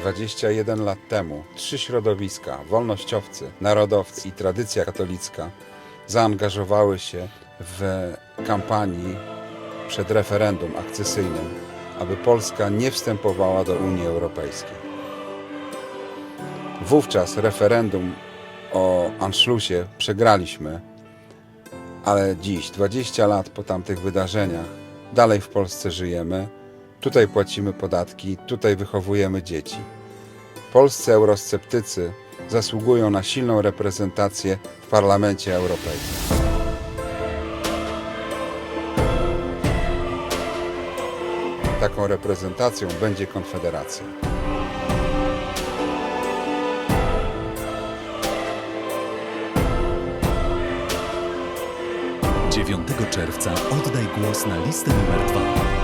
21 lat temu trzy środowiska wolnościowcy, narodowcy i tradycja katolicka zaangażowały się w kampanii przed referendum akcesyjnym, aby Polska nie wstępowała do Unii Europejskiej. Wówczas referendum o Anschlussie przegraliśmy, ale dziś, 20 lat po tamtych wydarzeniach, dalej w Polsce żyjemy, tutaj płacimy podatki, tutaj wychowujemy dzieci. Polscy eurosceptycy zasługują na silną reprezentację w Parlamencie Europejskim. Taką reprezentacją będzie Konfederacja. 9 czerwca oddaj głos na listę numer 2.